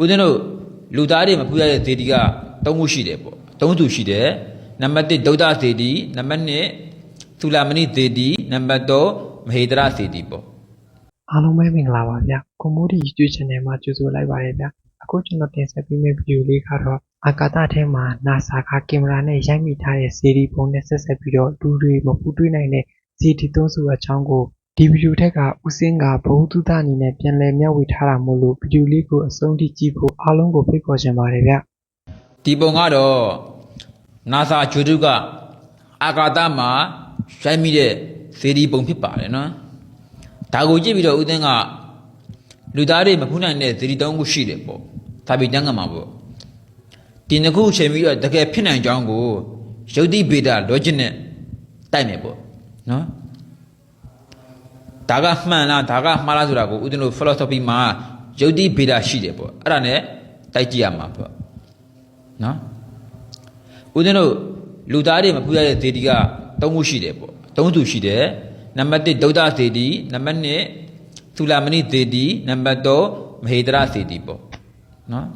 ဦးဇင်းတို့လူသားတွေမဖူးရတဲ့သေတီက၃ခုရှိတယ်ပေါ့၃သူရှိတယ်နံပါတ်1ဒုဒ္ဒသေတီနံပါတ်2သုလမဏိသေတီနံပါတ်3မဟေတရသေတီပေါ့အားလုံးပဲမင်္ဂလာပါဗျကွန်မိုဒီ YouTube Channel မှာကြိုဆိုလိုက်ပါတယ်ဗျအခုကျွန်တော်တင်ဆက်ပေးမယ့်ဗီဒီယိုလေးကတော့အာကာသထဲမှာ NASA ကကင်မရာနဲ့ရိုက်မိထားတဲ့စီဒီပုံနဲ့ဆက်ဆက်ပြီးတော့လူတွေမပူတွေးနိုင်တဲ့စီဒီသုံးစုအကြောင်းကို ဒီဗီဒီယိုထက်က ဦးစင်းကဘုံသူတအနေနဲ့ ပြန်လည်မျှဝေထားတာမို့လို့ ဗီဒီယိုလေးကို အဆုံးထိကြည့်ဖို့ အားလုံးကို ဖိတ်ခေါ်ချင်ပါတယ်ဗျဒီပုံကတော့ NASA ဂျိုတုက အာကာသမှာရိုက်မိတဲ့သေဒီပုံဖြစ်ပါတယ်နော်ဒါကိုကြည့်ပြီးတော့ဦးသိန်းကလူသားတွေမဖူးနိုင်တဲ့သေဒီ၃ခုရှိတယ်ပေါ့ဒါပြီးတန်းကမှာပေါ့ဒီနှစ်ခုချိန်ပြီးတော့တကယ်ဖြစ်နိုင်ကြောင်းကိုယုတ်တိဗေဒ logic နဲ့တိုက်မယ်ပေါ့နော် ဒါကမှန်လားဒါကမှားလားဆိုတာကိုဦးသိန်းတို့ philosophy မှာယုတ်တိဗေဒရှိတယ်ပေါ့အဲ့ဒါနဲ့တိုက်ကြည့်ရမှာပေါ့နော်ဦးဇင်းတို့လူသားတွေမဖူးရတဲ့သေတီက၃ခုရှိတယ်ပေါ့၃သူရှိတယ်နံပါတ်1ဒုဒ္ဒသေတီနံပါတ်2သုလမဏိသေတီနံပါတ်3မဟေတရသေတီပေါ့နော်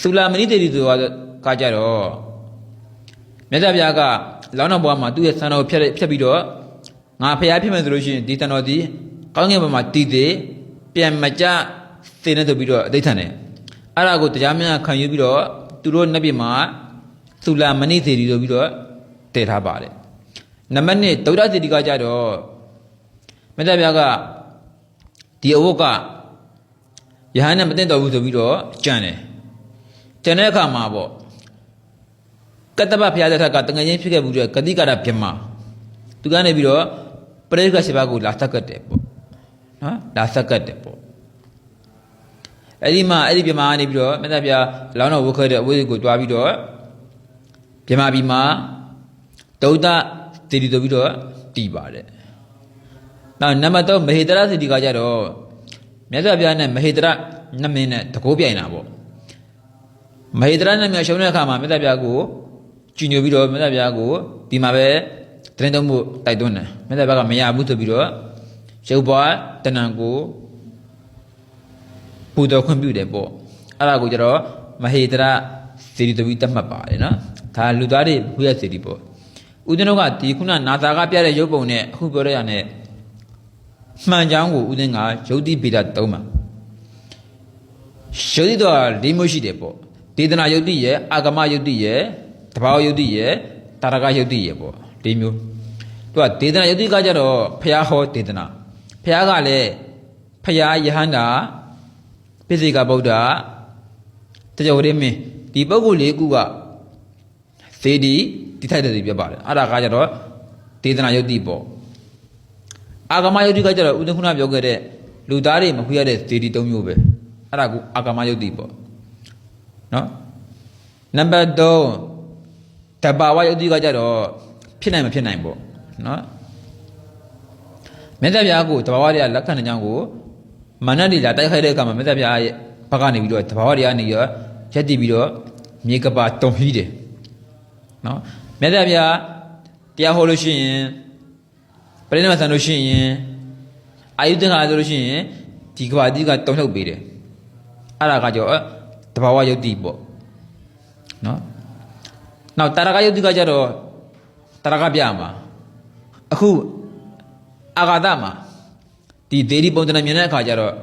သုလမဏိသေတီဆိုတာကကြတော့မြတ်စွာဘုရားကလောင်းတော်ဘွားမှာသူ့ရဲ့ဆန္ဒကိုဖြတ်ဖြတ်ပြီးတော့ ငါဖျားဖြစ်မယ်ဆိုလို့ရှိရင်ဒီတန်တော်ဒီကောင်းကင်ဘုံမှာတည်တည်ပြန်မကြသေနေဆိုပြီးတော့အဋိဋ္ဌံတယ်အဲ့ဒါကိုတရားများခံယူပြီးတော့သူတို့နှစ်ပြစ်မှာသုလမဏိသေတီဆိုပြီးတော့တည်ထားပါတယ်နံပါတ်1ဒုဒ္ဒသေတီကကြတော့မေတ္တာပြားကဒီအဝတ်ကယဟန်နဲ့မတင်တော်ဘူးဆိုပြီးတော့ကြံတယ်ကြံတဲ့အခါမှာပေါ့ကတ္တပဘုရားသက်ထက်ကတငယ်ချင်းဖြစ်ခဲ့မှုတဲ့ဂတိကာရဗြဟ္မာသူကနေပြီးတော့ ပရိက္ခရှိပါကိုလာသက်ကတ်တယ်ပေါ့နော်လာသက်ကတ်တယ်ပေါ့အဲ့ဒီမှာအဲ့ဒီပြမကနေပြီးတော့မေတ္တာပြလောင်းတော်ဝုတ်ခဲတဲ့အဝိဇ္ဇကိုတွားပြီးတော့ပြမပြီးမှာဒုဒ္ဒတိတိဆိုပြီးတော့တည်ပါတယ်။နောက်နံပါတ်3မဟေတရစိတိကကြတော့မြတ်စွာဘုရားနဲ့မဟေတရနမင်းနဲ့တကိုးပြိုင်တာပေါ့။မဟေတရနမင်းရှုံးတဲ့အခါမှာမေတ္တာပြကိုကြည်ညိုပြီးတော့မေတ္တာပြကိုဒီမှာပဲ တရင်သုံးဖို့တိုက်တွန်းတယ်။မေတ္တာပြကမရဘူးဆိုပြီးတော့ရုပ်ဘွားတဏံကိုပူတော်ခွင့်ပြုတယ်ပေါ့အဲ့ဒါကိုကျတော့မဟေတရစေတီတဝီတတ်မှတ်ပါတယ်နော်ဒါလူသားတွေဘုရားစေတီပေါ့ဦးဇင်းတို့ကဒီခုနနာသာကပြတဲ့ရုပ်ပုံနဲ့အခုပြောရရတဲ့မှန်ကြောင်းကိုဦးဇင်းကယုတ်တိဗေဒသုံးပါယုတ်တိတော့၄မျိုးရှိတယ်ပေါ့ဒေသနာယုတ်တိရဲ့အာဂမယုတ်တိရဲ့တဘာဝယုတ်တိရဲ့တာရကယုတ်တိရဲ့ပေါ့ ၄မျိုးသူကဒေသနာယုတ်တိကကြတော့ဖះဟောဒေသနာဖះကလည်းဖះယဟန္တာပိစိကဗုဒ္ဓတကြောရင်းမင်းဒီပုဂ္ဂိုလ်လေးခုကသေဒီတိထိုက်တယ်ပြပါတယ်အဲ့ဒါကကြတော့ဒေသနာယုတ်တိပေါ့အာဂမယုတ်တိကကြတော့ဥဒ္ဒခုနပြောခဲ့တဲ့လူသားတွေမခွေရတဲ့သေဒီ၃မျိုးပဲအဲ့ဒါကအာဂမယုတ်တိပေါ့နော်နံပါတ်3တဘာဝယုတ်တိကကြတော့ ဖြစ်နိုင်မဖြစ်နိုင်ပေါ့နော်မေတ္တာပြားကိုတဘာဝတွေကလက်ခံတဲ့ကြောင်းကိုမာနတိလာတိုက်ခိုက်တဲ့အခါမှာမြတ်စွာဘုရားရဲ့ဘက်ကနေပြီးတော့တဘာဝတရားနေရရက်တည်ပြီးတော့မြေကပါတုံဟီးတယ်နော်မြတ်စွာဘုရားတရားဟောလို့ရှိရင်ပရိနိဗ္ဗာန်ဆန်လို့ရှိရင်အာယုသင်္ခါရဆိုလို့ရှိရင်ဒီကဘာတိကတုံ့ထုတ်ပေးတယ်အဲ့ဒါကကြောတဘာဝယုတ်တိပေါ့နော်နောက်တာရကယုတ်တိကကြတော့ တာရကပြမှာအခုအာဂါသမှာဒီဒေဒီပုံသဏ္ဍာန်မြင်တဲ့အခါကျတော့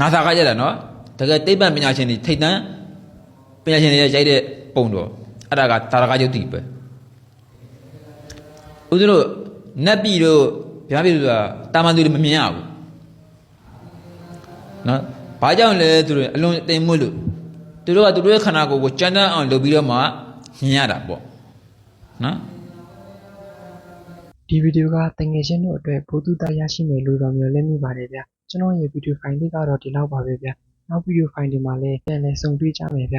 နာသာကကြတာနော်တကယ်တိဗ္ဗံပညာရှင်တွေထိတ်တန်းပညာရှင်တွေရိုက်တဲ့ပုံတော့အဲ့ဒါကတာရကယုတ်တိပဲဦးဇင်းတို့နတ်ပြည်တို့ဗျာပြည်တို့ဆိုတာတာမန်သူတွေမမြင်ရဘူးနော်ဘာကြောင့်လဲသူတို့အလွန်တိမ်မွတ်လို့သူတို့ကသူတို့ရဲ့ခန္ဓာကိုယ်ကိုကြမ်းတမ်းအောင်လုပ်ပြီးတော့မှမြင်ရတာပေါ့နော် ဒီဗီဒီယိုကတငယ်ချင်းတို့အတွက်ဘုသူတရရှိမယ်လို့တော့မျှော်လင့်မိပါတယ်ဗျကျွန်တော်ရဲ့ဗီဒီယိုဖိုင်လေးကတော့ဒီလောက်ပါပဲဗျနောက်ဗီဒီယိုဖိုင်ဒီမှာလည်းပြန်လည်ဆုံတွေ့ကြမယ်ဗျ